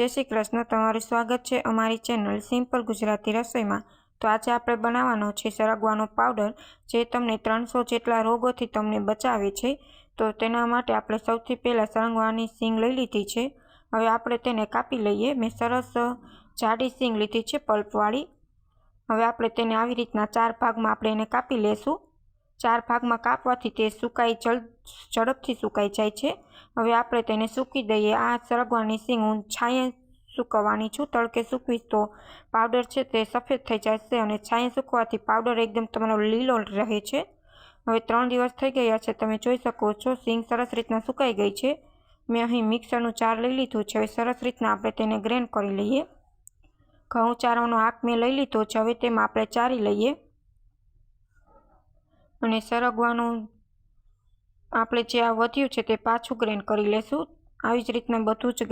જય શ્રી કૃષ્ણ, તમારું સ્વાગત છે અમારી ચેનલ સિમ્પલ ગુજરાતી રસોઈમાં. તો આજે આપણે બનાવવાનો છે સરગવાનો પાવડર, જે તમને ત્રણસો જેટલા રોગોથી તમને બચાવે છે. તો તેના માટે આપણે સૌથી પહેલાં સરગવાની સિંગ લઈ લીધી છે. હવે આપણે તેને કાપી લઈએ. મેં સરસ જાડી સિંગ લીધી છે, પલ્પવાળી. હવે આપણે તેને આવી રીતના ચાર ભાગમાં આપણે એને કાપી લેશું. ચાર ભાગમાં કાપવાથી તે સુકાઈ જલ ઝડપથી સુકાઈ જાય છે. હવે આપણે તેને સૂકી દઈએ. આ સરગવાની સિંગ હું છાંયે સૂકવવાની છું. તડકે સૂકવીશ તો પાવડર છે તે સફેદ થઈ જશે અને છાંયે સૂકવાથી પાવડર એકદમ તમારો લીલો રહે છે. હવે ત્રણ દિવસ થઈ ગયા છે. તમે જોઈ શકો છો સિંગ સરસ રીતના સુકાઈ ગઈ છે. મેં અહીં મિક્સરનું ચાર લઈ લીધું છે. હવે સરસ રીતના આપણે તેને ગ્રેન્ડ કરી લઈએ. ઘઉં ચારવાનો આંક મેં લઈ લીધો છે. હવે તેમાં આપણે ચારી લઈએ. અને સરગવાનું આપણે જે આ વધ્યું છે તે પાછું ગ્રેન્ડ કરી લેશું. આવી જ રીતના બધું જ